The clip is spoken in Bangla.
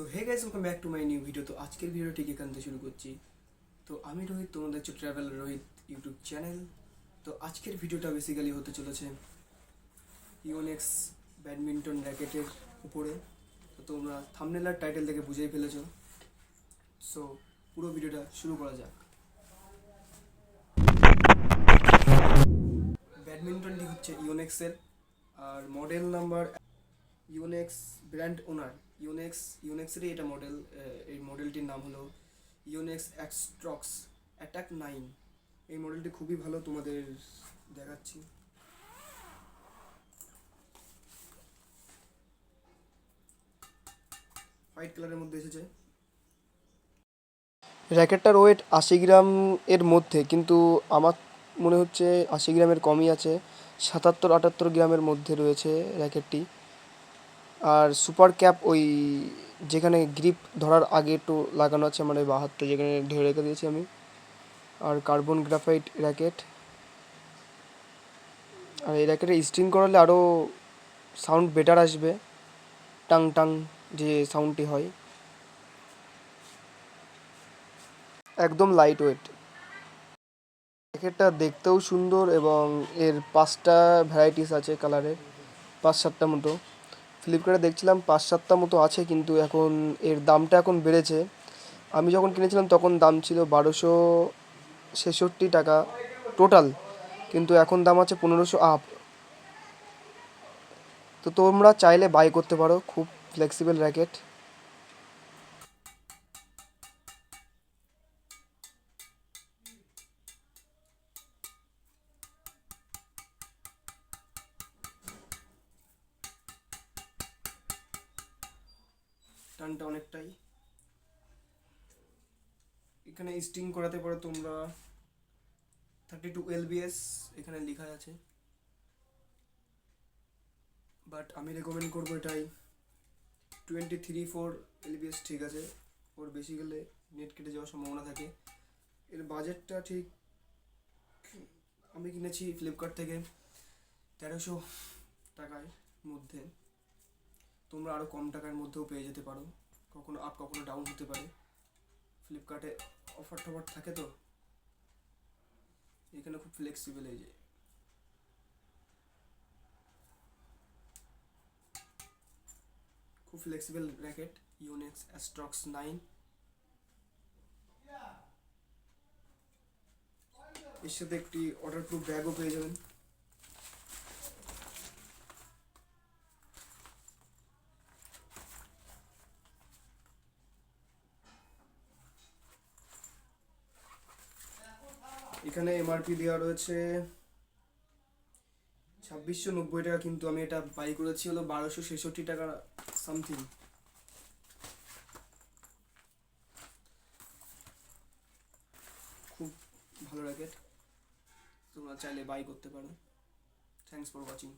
So hey guys welcome back to my new video তো আজকের ভিডিও ঠিক এখান থেকে শুরু করছি। তো আমি রোহিত, তোমাদের হচ্ছে ট্রাভেল রোহিত ইউটিউব চ্যানেল তো আজকের ভিডিওটা বেসিক্যালি হতে চলেছে ইউনেক্স ব্যাডমিন্টন র্যাকেটের উপরে। তো তোমরা থামনেল আর টাইটেল থেকে বুঝেই ফেলেছো। সো পুরো ভিডিওটা শুরু করা যাক। ব্যাডমিন্টনটি হচ্ছে ইউনেক্সের আর model number Yonex brand owner Yonex ইউনেক্সেরই এটা মডেল এই মডেলটির নাম হলো ইউনেক্স অ্যাক্সট্রক্স অ্যাটাক নাইন এই মডেলটি খুবই ভালো তোমাদের দেখাচ্ছি। হোয়াইট কালারের মধ্যে এসেছে। র্যাকেটটার ওয়েট আশি গ্রাম এর মধ্যে, কিন্তু আমার মনে হচ্ছে আশি গ্রামের কমই আছে। সাতাত্তর আটাত্তর গ্রামের মধ্যে রয়েছে র্যাকেটটি আর সুপার ক্যাপ ওই যেখানে গ্রিপ ধরার আগে একটু লাগানো আছে আমার ওই বাঁ হাতটা যেখানে ধরে রেখে দিয়েছি আমি। আর কার্বন গ্রাফাইট র্যাকেট আর এই র্যাকেটে স্ট্রিং করালে আরও সাউন্ড বেটার আসবে। টাং টাং যে সাউন্ডটি হয়। একদম লাইট ওয়েট র্যাকেটটা দেখতেও সুন্দর এবং এর পাঁচটা ভ্যারাইটিস আছে কালারের পাঁচ সাতটা মতো। ফ্লিপকার্টে দেখছিলাম পাঁচ সাতটা মতো আছে, কিন্তু এখন এর দামটা এখন বেড়েছে। আমি যখন কিনেছিলাম তখন দাম ছিল বারোশো ছেষট্টি টাকা টোটাল কিন্তু এখন দাম আছে পনেরোশো আপ তো তোমরা চাইলে বাই করতে পারো, খুব ফ্লেক্সিবল র্যাকেট টানটা অনেকটাই। এখানে স্টিং করাতে পারো তোমরা থার্টি টু এলবিএস এখানে লেখা আছে। বাট আমি রেকমেন্ড করব এটাই। টোয়েন্টি থ্রি ফোর এলবিএস ঠিক আছে। ওর বেশি গেলে নেট কেটে যাওয়ার সম্ভাবনা থাকে। এর বাজেটটা ঠিক আমি কিনেছি ফ্লিপকার্ট থেকে তেরোশো টাকায় মধ্যে। তোমরা আরও কম টাকার মধ্যেও পেয়ে যেতে পারো। কখনো আপ কখনো ডাউন হতে পারে। ফ্লিপকার্টে অফার টফার থাকে তো? এখানে খুব ফ্লেক্সিবল এই যে। খুব flexible racket Yonex Astrox nine এর সাথে একটি ওয়াটার প্রুফ ব্যাগও পেয়ে যাবেন। এখানে এমআরপি দেওয়া রয়েছে। ছাব্বিশশো নব্বই টাকা কিন্তু আমি এটা বাই করেছি, হলো বারোশো ছেষট্টি টাকা সামথিং খুব ভালো র্যাকেট তোমরা চাইলে বাই করতে পারো। Thanks for watching